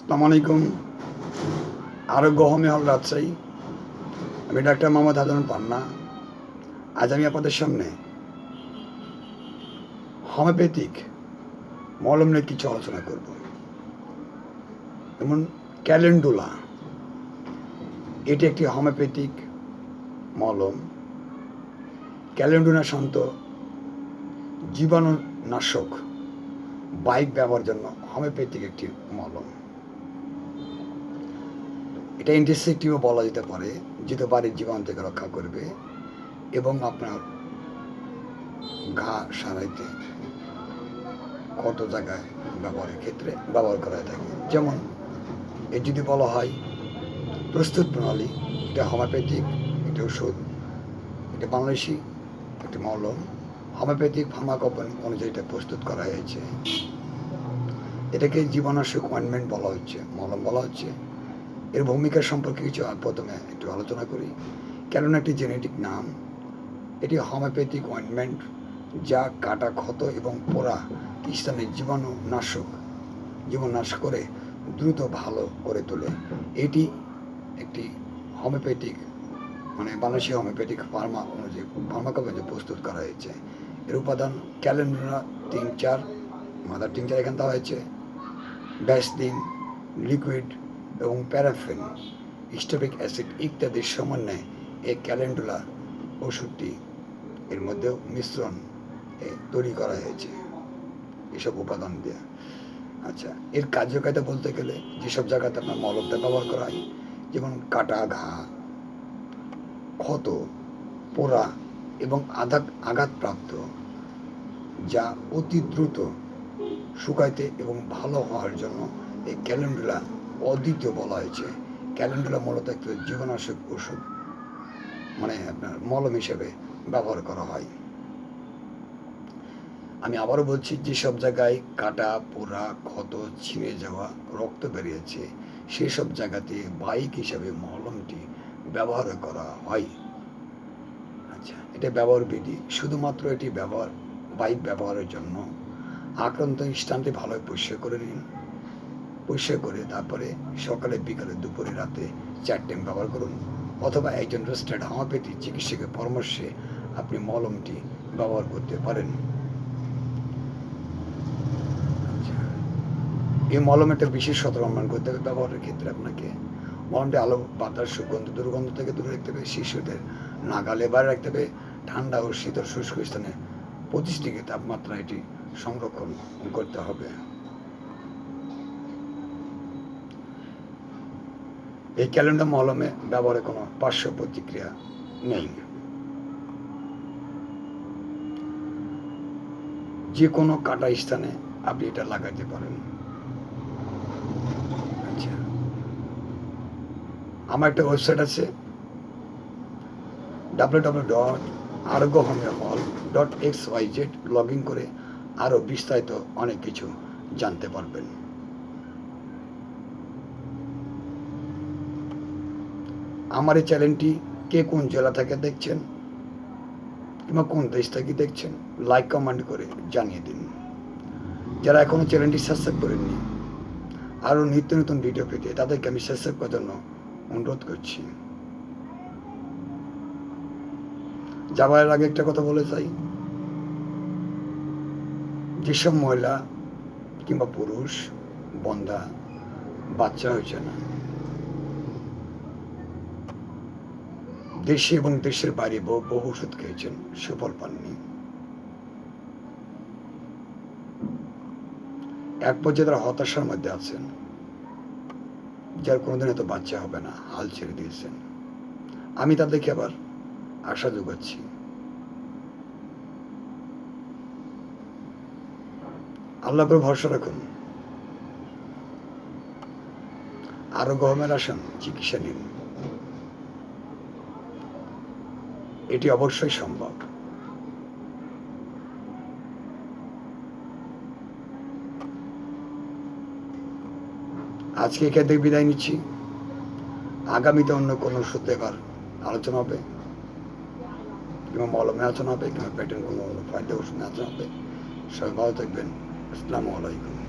আসসালামু আলাইকুম। আরোগ্য হোমে হল রাজশাহী। আমি ডাক্তার মোহাম্মদ হাজান পান্না। আজ আমি আপনাদের সামনে হোমিওপ্যাথিক মলম নিয়ে কিছু আলোচনা করব। যেমন ক্যালেন্ডুলা। এটি একটি হোমিওপ্যাথিক মলম। ক্যালেন্ডুলা শান্ত, জীবাণুনাশক বাইক ব্যবহার জন্য হোমিওপ্যাথিক একটি মলম। এটা অ্যান্টিসেপটিভও বলা যেতে পারে যেটা বাড়ির জীবাণু থেকে রক্ষা করবে এবং আপনার ঘা সারাইতে কত জায়গায় ব্যবহারের ক্ষেত্রে ব্যবহার করা থাকে। যেমন এ যদি বলা হয়, প্রস্তুত প্রণালী, এটা হোমিওপ্যাথিক এটা ওষুধ, এটা বাংলাদেশি একটি মলম হোমিওপ্যাথিক ফার্মাকোপন অনুযায়ী এটা প্রস্তুত করা হয়েছে। এটাকে জীবনাশক অয়েনমেন্ট বলা হচ্ছে, মলম বলা হচ্ছে। এর ভূমিকা সম্পর্কে কিছু প্রথমে একটু আলোচনা করি। কেননা একটি জেনেটিক নাম, এটি হোমিওপ্যাথিক অয়েন্টমেন্ট, যা কাটা, ক্ষত এবং পোড়া স্থানে জীবাণু নাশক, জীবননাশ করে দ্রুত ভালো করে তোলে। এটি একটি হোমিওপ্যাথিক মানে বাংলাদেশি হোমিওপ্যাথিক ফার্মা অনুযায়ী ফার্মাকোপে প্রস্তুত করা হয়েছে। এর উপাদান ক্যালেন্ডারা তিন চার মাদার তিন চার এখানে দেওয়া হয়েছে। ভ্যাসলিন লিকুইড এবং প্যারাফিন স্টোপিক অ্যাসিড ইত্যাদির সমন্বয়ে এই ক্যালেন্ডুলা ওষুধটি এর মধ্যেও মিশ্রণ তৈরি করা হয়েছে। এসব উপাদান দিয়ে। আচ্ছা এর কার্যকারিতা বলতে গেলে যেসব জায়গাতে আপনার মলমটা ব্যবহার করা হয়, যেমন কাটা ঘা, ক্ষত, পোড়া এবং আঘাত আঘাতপ্রাপ্ত, যা অতি দ্রুত শুকাইতে এবং ভালো হওয়ার জন্য এই ক্যালেন্ডুলা অদ্বিতীয় বলা হয়েছে। ক্যালেন্ডুলা মূলত একটা জীবনাশক ওষুধ মানে আপনার মলম হিসেবে ব্যবহার করা হয়। আমি আবারও বলছি, যেসব জায়গায় কাটা, পোড়া, ক্ষত, ছিঁড়ে যাওয়া, রক্ত বেরিয়েছে, সেসব জায়গাতে বাইক হিসাবে মলমটি ব্যবহার করা হয়। আচ্ছা এটা ব্যবহার বিধি। শুধুমাত্র এটি ব্যবহার, বাইক ব্যবহারের জন্য। আক্রান্ত স্থানটি ভালোভাবে পরিষ্কার করে নিন। পরিষ্কার করে তারপরে সকালে বিকালে দুপুরে রাতে চার টাইম ব্যবহার করুন। অথবা একজন রেজিস্টার্ড হোমিওপ্যাথি চিকিৎসকের পরামর্শে আপনি মলমটি ব্যবহার করতে পারেন। এই মলম একটা বিশেষ সতর্কমান করতে হবে ব্যবহারের ক্ষেত্রে আপনাকে। মলমটি আলো, বাতাস, সুগন্ধ, দুর্গন্ধ থেকে দূরে রাখতে হবে। শিশুদের নাগালে বাইরে রাখতে হবে। ঠান্ডা ও শীতল শুষ্ক স্থানে পঁচিশ ডিগ্রি তাপমাত্রা এটি সংরক্ষণ করতে হবে। এই ক্যালেন্ডার মলমে ব্যবহারে কোনো পার্শ্ব প্রতিক্রিয়া নেই। যে কোনো কাটা স্থানে আপনি এটা লাগাতে পারেন। আচ্ছা। আমার একটা ওয়েবসাইট আছে। W W dot Arogya homeo hall dot X Y Z log in করে আরও বিস্তারিত অনেক কিছু জানতে পারবেন। আমার এই চ্যানেলটি কে কোন জেলা থেকে দেখছেন কিংবা কোন দেশ থেকে দেখছেন লাইক কমেন্ট করে জানিয়ে দিন। যারা এখনও চ্যানেলটি সাবস্ক্রাইব করেননি, আরও নিত্য নতুন ভিডিও পেতে তাদেরকে আমি সাবস্ক্রাইব করার জন্য অনুরোধ করছি। যাবার আগে একটা কথা বলে চাই যেসব মহিলা কিংবা পুরুষ, বন্ধা, বাচ্চা হয়েছে না দেশে এবং দেশের বাইরে বহু ওষুধ খেয়েছেন, সুফল পাননি। এক পর্যায়ে তারা হতাশার মধ্যে আছেন, যার কোনোদিন এত বাচ্চা হবে না, হাল ছেড়ে দিয়েছেন। আমি তাদেরকে আবার আশা যোগাচ্ছি। আল্লাহ ভরসা রাখুন। আরও গরমের আসেন, চিকিৎসা নিন। এটি অবশ্যই সম্ভব। আজকে এখান থেকে বিদায় নিচ্ছি। আগামীতে অন্য কোনো ওষুধ এবার আলোচনা হবে, কিংবা মলমে আলোচনা হবে, কিংবা পেটের কোনো ফাইলে ওষুধ আলোচনা হবে। সবাই ভালো থাকবেন। আসসালামু আলাইকুম।